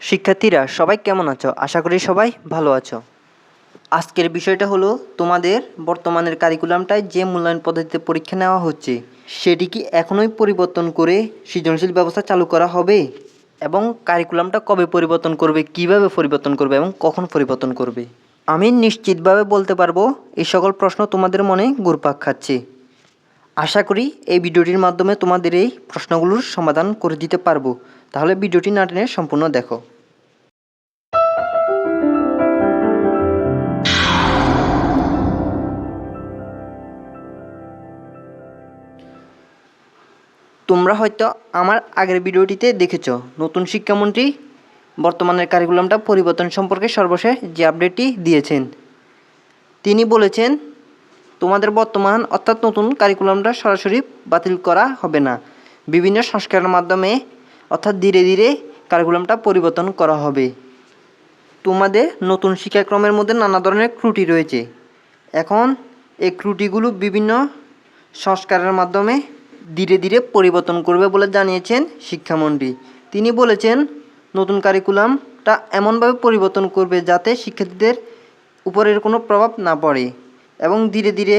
শিক্ষার্থীরা, সবাই কেমন আছো? আশা করি সবাই ভালো আছো। আজকের বিষয়টা হলো, তোমাদের বর্তমানের কারিকুলামটায় যে মূল্যায়ন পদ্ধতিতে পরীক্ষা নেওয়া হচ্ছে, সেটি কি এখনোই পরিবর্তন করে সৃজনশীল ব্যবস্থা চালু করা হবে? এবং কারিকুলামটা কবে পরিবর্তন করবে, কীভাবে পরিবর্তন করবে এবং কখন পরিবর্তন করবে? আমি নিশ্চিতভাবে বলতে পারব এই সকল প্রশ্ন তোমাদের মনে ঘুরপাক খাচ্ছে। আশা করি এই ভিডিওটির মাধ্যমে তোমাদের এই প্রশ্নগুলোর সমাধান করে দিতে পারব। তাহলে ভিডিওটি না টেনে সম্পূর্ণ দেখো। তোমরা হয়তো আমার আগের ভিডিওটিতে দেখেছ, নতুন শিক্ষামন্ত্রী বর্তমানের কারিকুলামটা পরিবর্তন সম্পর্কে সর্বশেষ যে আপডেটটি দিয়েছেন। তিনি বলেছেন তোমাদের বর্তমান অর্থাৎ নতুন কারিকুলামটা সরাসরি বাতিল করা হবে না। বিভিন্ন সংস্কারের মাধ্যমে অর্থাৎ ধীরে ধীরে কারিকুলামটা পরিবর্তন করা হবে। তোমাদের নতুন শিক্ষাক্রমের মধ্যে নানা ধরনের ত্রুটি রয়েছে। এখন এই ত্রুটিগুলো বিভিন্ন সংস্কারের মাধ্যমে ধীরে ধীরে পরিবর্তন করবে বলে জানিয়েছেন শিক্ষামন্ত্রী। তিনি বলেছেন, নতুন কারিকুলামটা এমনভাবে পরিবর্তন করবে যাতে শিক্ষার্থীদের উপরের কোনো প্রভাব না পড়ে। এবং ধীরে ধীরে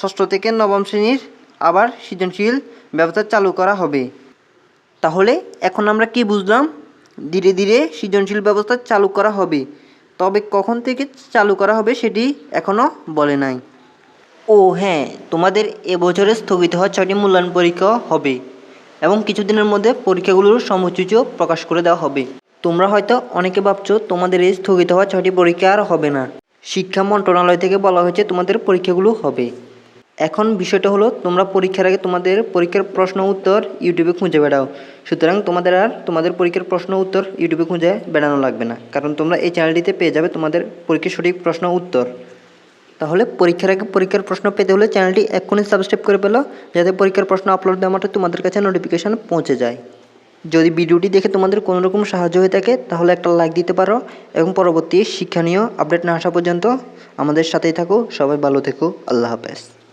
ষষ্ঠ থেকে নবম শ্রেণির আবার সৃজনশীল ব্যবস্থা চালু করা হবে। তাহলে এখন আমরা কি বুঝলাম? ধীরে ধীরে সৃজনশীল ব্যবস্থা চালু করা হবে। তবে কখন থেকে চালু করা হবে সেটি এখনও বলে নাই। ও হ্যাঁ তোমাদের এবছরে স্থগিত হওয়া ছয়টি মূল্যায়ন পরীক্ষা হবে এবং কিছুদিনের মধ্যে পরীক্ষাগুলোর সময়সূচিও প্রকাশ করে দেওয়া হবে। তোমরা হয়তো অনেকে ভাবছ, তোমাদের এই স্থগিত হওয়া ছয়টি পরীক্ষা আর হবে না। শিক্ষা মন্ত্রণালয় থেকে বলা হয়েছে তোমাদের পরীক্ষাগুলো হবে। এখন বিষয়টা হলো, তোমরা পরীক্ষার আগে তোমাদের পরীক্ষার প্রশ্ন উত্তর ইউটিউবে খুঁজে বেড়াও। সুতরাং তোমাদের আর তোমাদের পরীক্ষার প্রশ্ন উত্তর ইউটিউবে খুঁজে বেড়ানো লাগবে না, কারণ তোমরা এই চ্যানেলটিতে পেয়ে যাবে তোমাদের পরীক্ষার সঠিক প্রশ্ন উত্তর। তাহলে পরীক্ষার আগে পরীক্ষার প্রশ্ন পেতে হলে চ্যানেলটি এক্ষুনি সাবস্ক্রাইব করে পেল যাতে পরীক্ষার প্রশ্ন আপলোড দেওয়া মাত্র তোমাদের কাছে নোটিফিকেশান পৌঁছে যায়। যদি ভিডিওটি দেখে তোমাদের কোনো রকম সাহায্য হয়ে থাকে, তাহলে একটা লাইক দিতে পারো এবং পরবর্তী শিক্ষণীয় আপডেট না আসা পর্যন্ত আমাদের সাথেই থাকো, সবাই ভালো থেকো, আল্লাহ হাফেজ।